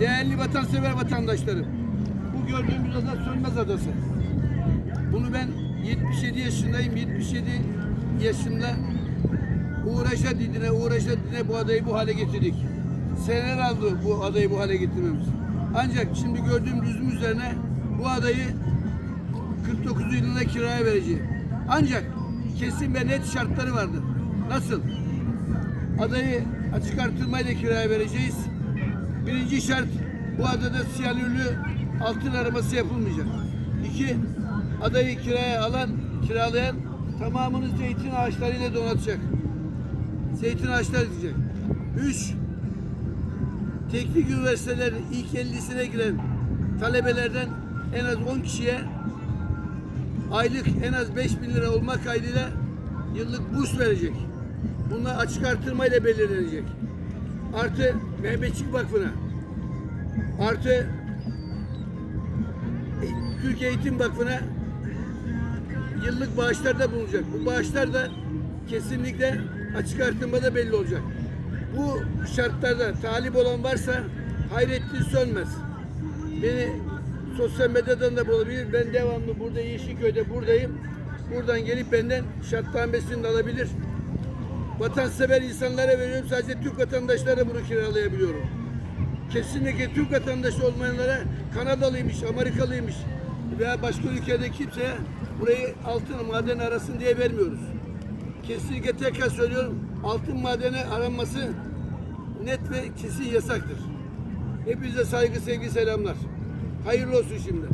Değerli vatansever vatandaşlarım. Bu gördüğümüz ada Sönmez Adası. Bunu ben 77 yaşındayım. 77 yaşımda uğraşa didine uğraşa didine bu adayı bu hale getirdik. Seneler aldı bu adayı bu hale getirmemiz. Ancak şimdi gördüğüm lüzum üzerine bu adayı 49 yılında kiraya vereceğim. Ancak kesin ve net şartları vardır. Nasıl? Adayı açık artırmayla kiraya vereceğiz. Birinci şart bu adada siyanürlü altın araması yapılmayacak. İki, adayı kiraya alan, kiralayan tamamını zeytin ağaçlarıyla donatacak. Zeytin ağaçları diyecek. Üç, teknik üniversitelerin ilk 50'sine giren talebelerden en az 10 kişiye aylık en az 5 bin lira olmak kaydıyla yıllık burs verecek. Bunlar açık artırmayla belirlenecek. Artı Mehmetçik Vakfı'na artı e, Türk Eğitim Vakfı'na yıllık bağışlarda bulunacak. Bu bağışlar da kesinlikle açık artırmada belli olacak. Bu şartlarda talip olan varsa Hayrettin Sönmez. Beni sosyal medyadan da bulabilir. Ben devamlı burada Yeşilköy'de buradayım. Buradan gelip benden şartnamesini de alabilir. Vatansever insanlara veriyorum. Sadece Türk vatandaşlara bunu kiralayabiliyorum. Kesinlikle Türk vatandaşı olmayanlara Kanadalıymış, Amerikalıymış veya başka ülkede kimseye burayı altın maden arasın diye vermiyoruz. Kesinlikle tekrar söylüyorum altın madeni aranması net ve kesin yasaktır. Hepinize saygı, sevgi, selamlar. Hayırlı olsun şimdi.